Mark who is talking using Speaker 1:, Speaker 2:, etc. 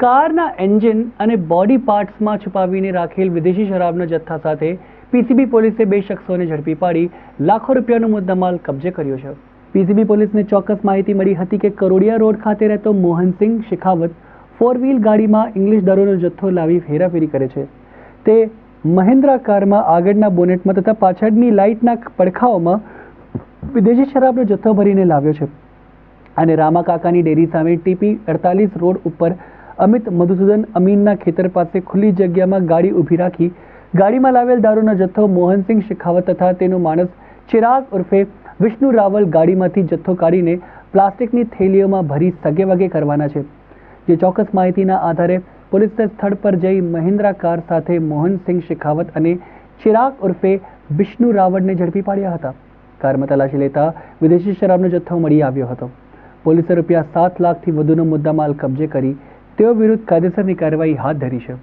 Speaker 1: કારના એન્જિન અને બોડી પાર્ટ્સમાં છુપાવીને રાખેલ વિદેશી શરાબના જથ્થા સાથે પીસીબી પોલીસે બે શખ્સોને ઝડપી પાડી લાખો રૂપિયાનો મુદ્દામાલ કબજે કર્યો છે. પીસીબી પોલીસને ચોક્કસ માહિતી મળી હતી કે કરોડિયા રોડ ખાતે રહેતો મોહનસિંહ શેખાવત ફોર વ્હીલ ગાડીમાં ઇંગ્લિશ દારૂનો જથ્થો લાવી ફેરાફેરી કરે છે. તે મહિન્દ્રા કારમાં આગળના બોનેટમાં તથા પાછળની લાઇટના પડખાઓમાં વિદેશી શરાબનો જથ્થો ભરીને લાવ્યો છે. અને રામા કાકાની ડેરી સામે ટીપી અડતાલીસ રોડ ઉપર અમિત મધુસૂદન અમીનના ખેતર પાસે ખુલ્લી જગ્યામાં ગાડી ઊભી રાખી ગાડીમાં લાવેલ દારૂનો જથ્થો મોહનસિંહ શેખાવત તથા તેનો માણસ ચિરાગ ઉર્ફે વિષ્ણુ રાવલ ગાડીમાંથી જથ્થો કાઢીને પ્લાસ્ટિકની થેલીઓમાં ભરી સગે વગે કરવાના છે. જે ચોક્કસ માહિતીના આધારે પોલીસે સ્થળ પર જઈ મહિન્દ્રા કાર સાથે મોહનસિંહ શેખાવત અને ચિરાગ ઉર્ફે વિષ્ણુ રાવળને ઝડપી પાડ્યા હતા. કારમાં તલાશી લેતા વિદેશી શરાબનો જથ્થો મળી આવ્યો હતો. પોલીસે રૂપિયા સાત લાખથી વધુનો મુદ્દામાલ કબજે કરી તેઓ વિરુદ્ધ કાયદેસરની કાર્યવાહી હાથ ધરી છે.